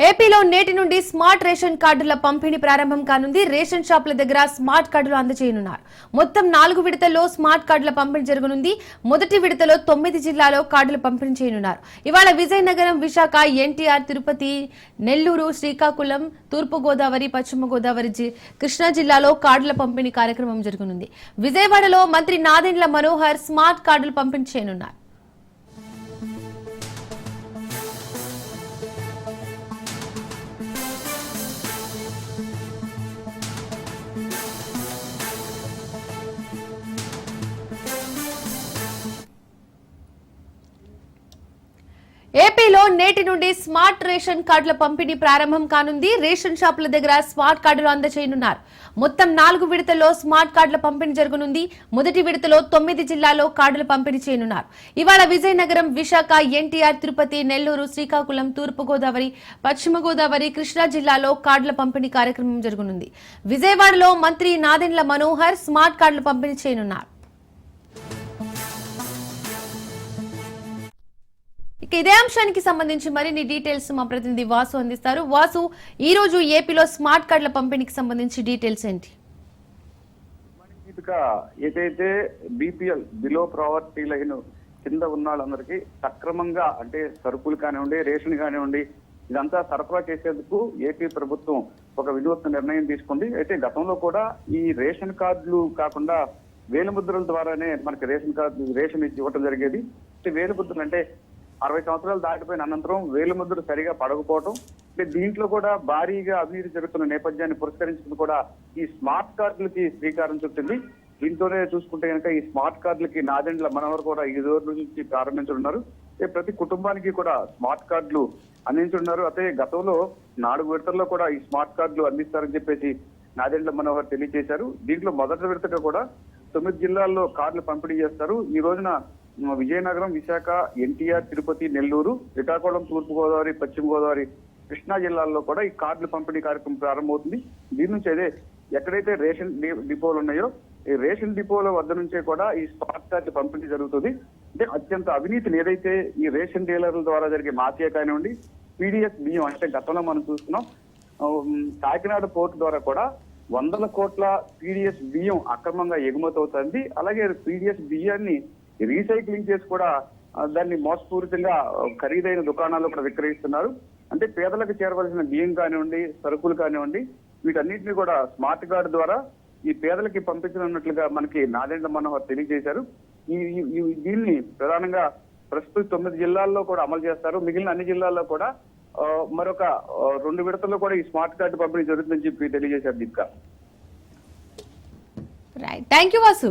ఏపీలో నేటి నుండి స్మార్ట్ రేషన్ కార్డుల పంపిణీ ప్రారంభం కానుంది. రేషన్ షాపుల దగ్గర స్మార్ట్ కార్డులు అందజేయనున్నారు. మొత్తం నాలుగు విడతల్లో స్మార్ట్ కార్డుల పంపిణీ జరగనుంది. మొదటి విడతలో తొమ్మిది జిల్లాలో కార్డులు పంపిణీ చేయనున్నారు. ఇవాళ విజయనగరం విశాఖ ఎన్టీఆర్ తిరుపతి నెల్లూరు శ్రీకాకుళం తూర్పు గోదావరి పశ్చిమ గోదావరి జి- కృష్ణా జిల్లాలో కార్డుల పంపిణీ కార్యక్రమం జరగనుంది. విజయవాడలో మంత్రి నాదెండ్ల మనోహర్ స్మార్ట్ కార్డులు పంపిణీ చేయనున్నారు. ఏపీలో నేటి నుండి స్మార్ట్ రేషన్ కార్డుల పంపిణీ ప్రారంభం కానుంది. రేషన్ షాపుల దగ్గర స్మార్ట్ కార్డులు అందజేయనున్నారు. మొత్తం నాలుగు విడతల్లో స్మార్ట్ కార్డుల పంపిణీ జరగనుంది. మొదటి విడతలో తొమ్మిది జిల్లాల్లో కార్డులు పంపిణీ చేయనున్నారు. ఇవాళ విజయనగరం విశాఖ ఎన్టీఆర్ తిరుపతి నెల్లూరు శ్రీకాకుళం తూర్పు గోదావరి పశ్చిమ గోదావరి కృష్ణా జిల్లాలో కార్డుల పంపిణీ కార్యక్రమం జరగనుంది. విజయవాడలో మంత్రి నాదెండ్ల మనోహర్ స్మార్ట్ కార్డులు పంపిణీ చేయనున్నారు. ఇదే అంశానికి సంబంధించి మరిన్ని డీటెయిల్స్ మా ప్రతినిధి వాసు అందిస్తారు. వాసు ఈ రోజు ఏపీలో స్మార్ట్ కార్డుల పంపిణీకి సంబంధించి డీటెయిల్స్ ఏంటి? ఏదైతే బీపీఎల్ బిలో ప్రావర్టీ లైన్ కింద ఉన్న వాళ్ళందరికీ సక్రమంగా అంటే సరుకులు కానివ్వండి రేషన్ కానివ్వండి ఇదంతా సరఫరా చేసేందుకు ఏపీ ప్రభుత్వం ఒక వినూత్న నిర్ణయం తీసుకుంది. అయితే గతంలో కూడా ఈ రేషన్ కార్డులు కాకుండా వేలుముద్రల ద్వారానే మనకి రేషన్ కార్డు రేషన్ ఇచ్చి ఇవ్వటం జరిగేది. వేలుముద్రలు అంటే అరవై సంవత్సరాలు దాటిపోయిన అనంతరం వేలుముద్ర సరిగా పడకపోవటం అంటే దీంట్లో కూడా భారీగా అవినీతి జరుగుతున్న నేపథ్యాన్ని పురస్కరించుకుని కూడా ఈ స్మార్ట్ కార్డులకి శ్రీకారం చుట్టింది. దీంతోనే చూసుకుంటే కనుక ఈ స్మార్ట్ కార్డులకి నాదెండ్ల మనవరు కూడా ఈ రోజు నుంచి ప్రారంభించనున్నారు. ప్రతి కుటుంబానికి కూడా స్మార్ట్ కార్డులు అందించున్నారు అయితే గతంలో నాలుగు విడతల్లో కూడా ఈ స్మార్ట్ కార్డులు అందిస్తారని చెప్పేసి నాదెండ్ల మనోహర్ తెలియజేశారు. దీంట్లో మొదటి విడతగా కూడా తొమ్మిది జిల్లాల్లో కార్డులు పంపిణీ చేస్తారు. ఈ రోజున విజయనగరం విశాఖ ఎన్టీఆర్ తిరుపతి నెల్లూరు శ్రీకాకుళం తూర్పుగోదావరి పశ్చిమ గోదావరి కృష్ణా జిల్లాల్లో కూడా ఈ కార్డుల పంపిణీ కార్యక్రమం ప్రారంభమవుతుంది. దీని నుంచి అదే ఎక్కడైతే రేషన్ డిపోలు ఉన్నాయో ఈ రేషన్ డిపోల వద్ద నుంచే కూడా ఈ స్పాట్ కార్డు పంపిణీ జరుగుతుంది. అంటే అత్యంత అవినీతిని ఏదైతే ఈ రేషన్ డీలర్ల ద్వారా జరిగే మాఫియా కానివ్వండి పీడిఎస్ బియ్యం అంటే గతంలో మనం చూస్తున్నాం కాకినాడ పోర్టు ద్వారా కూడా వందల కోట్ల పీడిఎస్ బియ్యం అక్రమంగా ఎగుమతి అవుతుంది. అలాగే పీడిఎస్ బియ్యాన్ని రీసైక్లింగ్ చేసి కూడా దాన్ని మోసపూరితంగా ఖరీదైన దుకాణాల్లో కూడా విక్రయిస్తున్నారు. అంటే పేదలకు చేరవలసిన బియ్యం కానివ్వండి సరుకులు కానివ్వండి వీటన్నిటిని కూడా స్మార్ట్ కార్డు ద్వారా ఈ పేదలకి పంపించనున్నట్లుగా మనకి నాదేంద్ర మనోహర్ తెలియజేశారు. ఈ దీన్ని ప్రధానంగా ప్రస్తుతం తొమ్మిది జిల్లాల్లో కూడా అమలు చేస్తారు. మిగిలిన అన్ని జిల్లాల్లో కూడా మరొక రెండు విడతల్లో కూడా ఈ స్మార్ట్ కార్డు పంపిణీ జరుగుతుందని చెప్పి తెలియజేశారు Deepika. Right thank you Vasu